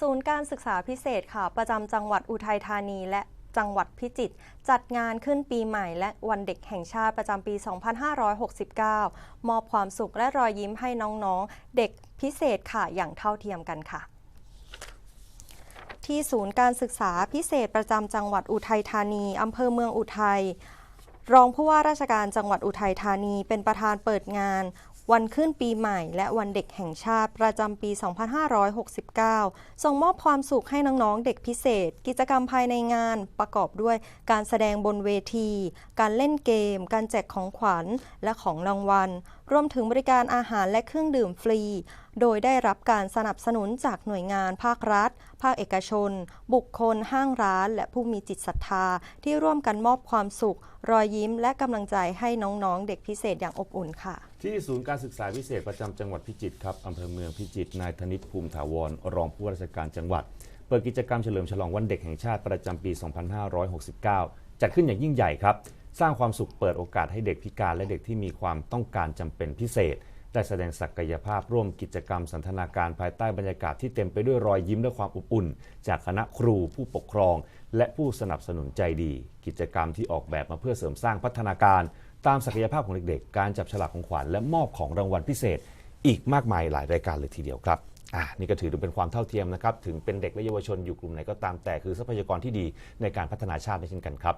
ศูนย์การศึกษาพิเศษค่ะ ประจำจังหวัดอุทัยธานีและจังหวัดพิจิตรจัดงานขึ้นปีใหม่และวันเด็กแห่งชาติประจำปี 2569 มอบความสุขและรอยยิ้มให้น้องๆ เด็กพิเศษค่ะอย่างเท่าเทียมกันค่ะ ที่ศูนย์การศึกษาพิเศษประจำจังหวัดอุทัยธานีอำเภอเมืองอุทัยรองผู้ว่าราชการจังหวัดอุทัยธานีเป็นประธานเปิดงาน วันขึ้นปีใหม่ และวันเด็กแห่งชาติประจำปี 2569 ส่งมอบความสุขให้น้องๆ เด็กพิเศษ กิจกรรมภายในงานประกอบด้วยการแสดงบนเวที การเล่นเกม การแจกของขวัญและของรางวัล รวมถึงบริการอาหารและเครื่องดื่มฟรี โดยได้รับการสนับสนุนจากหน่วยงานภาครัฐ ภาคเอกชน บุคคล ห้างร้าน และผู้มีจิตศรัทธา ที่ร่วมกันมอบความสุข รอยยิ้ม และกำลังใจให้น้องๆ เด็กพิเศษอย่างอบอุ่นค่ะ ที่ศูนย์การศึกษาพิเศษประจำจังหวัดพิจิตรครับอำเภอเมืองพิจิตรนายธนิตภูมิถาวรรองผู้ว่าราชการจังหวัด เปิดกิจกรรมเฉลิมฉลองวันเด็กแห่งชาติประจำปี 2569 จัดขึ้นอย่างยิ่งใหญ่ครับสร้างความสุขเปิดโอกาสให้เด็กพิการและเด็กที่มีความต้องการจำเป็นพิเศษ ได้แสดงศักยภาพร่วมกิจกรรมสันทนาการภายใต้บรรยากาศที่เต็มไปด้วยรอยยิ้มและความอบอุ่น จากคณะครูผู้ปกครอง และผู้สนับสนุนใจดี กิจกรรมที่ออกแบบมาเพื่อเสริมสร้างพัฒนาการ ตามศักยภาพของเด็กๆ การจับฉลากของขวัญและมอบของรางวัลพิเศษ อีกมากมายหลายรายการเลยทีเดียวครับอ่านี่ก็ถือเป็นความเท่าเทียมนะครับ ถึงเป็นเด็กและเยาวชนอยู่กลุ่มไหนก็ตามแต่คือทรัพยากรที่ดีในการพัฒนาชาติได้เช่นกันครับ